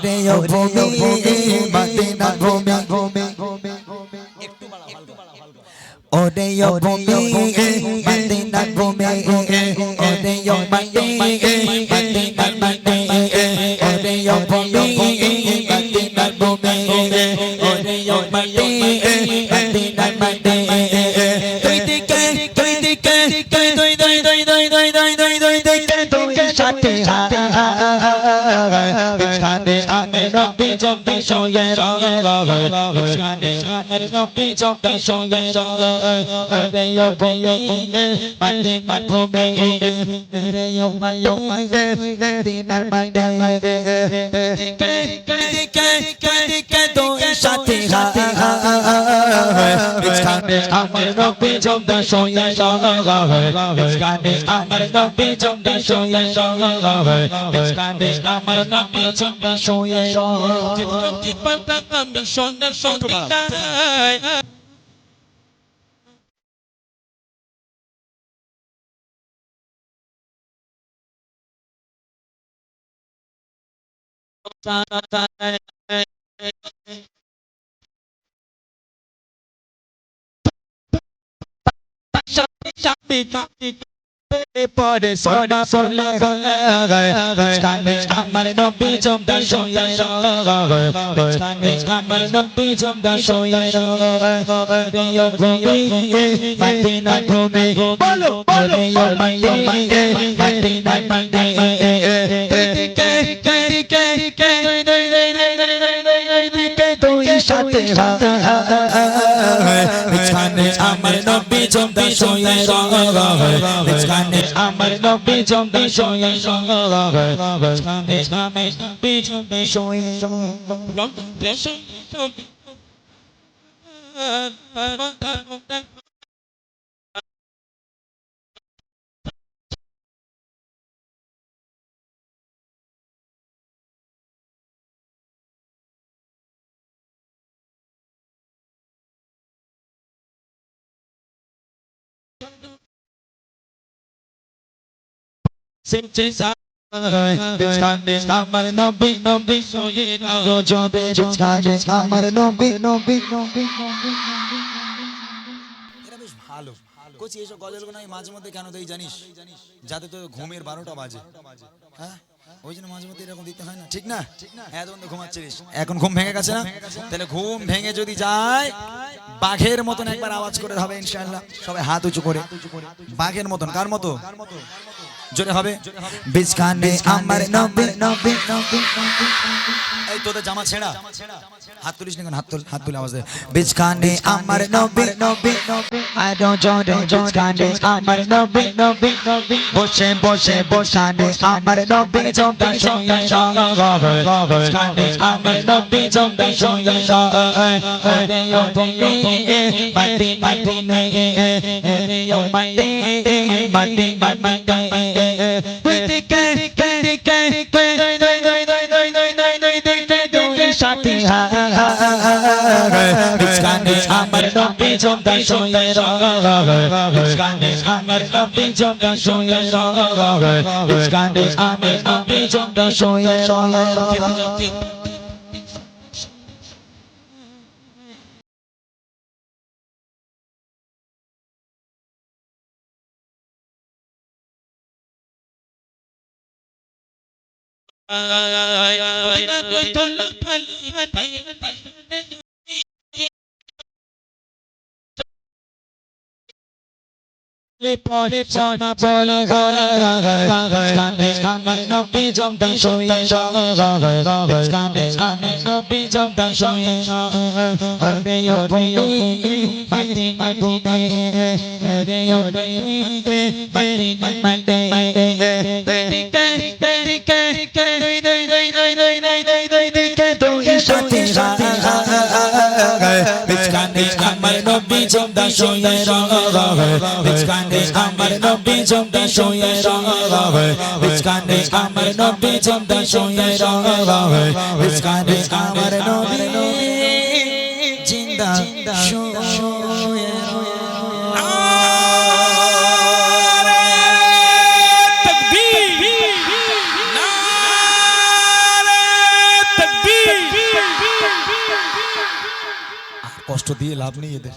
ওরে ও ভূমি মদিনা ভূমি ওরে ও ভূমি মদিনা ভূমি ওরে ও মদিনা ফাতিহা বিছানে আনে রব্বি জব্বি সঙ্গে সঙ্গে বিছানে আনে রব্বি জব্বি সঙ্গে সঙ্গে রে ইয়া বইয়ে মানে মাধ্যমে রে ইয়া মায়ো মায়ে দিনার মায়ে মায়ে কে কে কে কে কে তো সাথে সাথে Ahmad Rabbi trong ta soi ya sa ra về It's got me Ahmad Rabbi trong ta soi ya sa ra về It's got me Ahmad Rabbi trong ta soi ya sa ra về ta ta ta সঙ্গে রঙে পরে সোনা সোলে কানে আমার বিছানে আমার নবী জমদা সোয়া বিছানে আমার নবী জমদা সোয়া বিছানে আমার নবী জমদা সোয়া আমার নবী নবী সোয়ে গজবে বিছানে আমার নবী নবী নবী এরা বেশ ভালো। কোচি এইসব গজলগুলো আমি মাঝে মধ্যে কেন দেই জানিস? যাতে তো ঘুমের বারোটা বাজে। হ্যাঁ? ওই জন্য মাঝে মধ্যে এরকম দিতে হয় না। ঠিক না? হ্যাঁ তখন তো ঘুমাচ্ছিস এখন ঘুম ভেঙে গেছে না? তাহলে ঘুম ভেঙে যদি যায় বাঘের মতন একবার আওয়াজ করে হবে ইনশাল্লাহ সবাই হাত উঁচু করে। বাঘের মতন। কার মতো? জোরে হবে বিছখানে আমার নবী নবী নবী এই তোদের জামা ছেঁড়া হাত তুলিস না হাত তুল হাত তুলে আওয়াজ দে বিছখানে আমার নবী নবী নবী I don't জোরে বিছখানে আমার নবী নবী নবী বসে বসে বসানে আমার নবী জমদা সঙ্গে সঙ্গে বিছখানে আমার নবী জমদা সঙ্গে সঙ্গে মাটি মাটি নে রে ও মাটি bate bate বলতে কে বলতে কে সাথে মুস্কানে আমার নবী জমদা শুয়ে মুস্কানে আমার নবী জমদা শুয়ে মুস্কানে আমার নবী জমদা শুয়ে পরে চনা বল বীজম বীজম দশ নবী জিন্দা শুয়ে রহে বিচকানে আমার নবী জিন্দা শুয়ে রহে বিচকানে আমার নবী জিন্দা শুয়ে রহে বিচকানে আমার নবী জিন্দা শুয়ে কষ্ট দিয়ে লাভ নেই এদের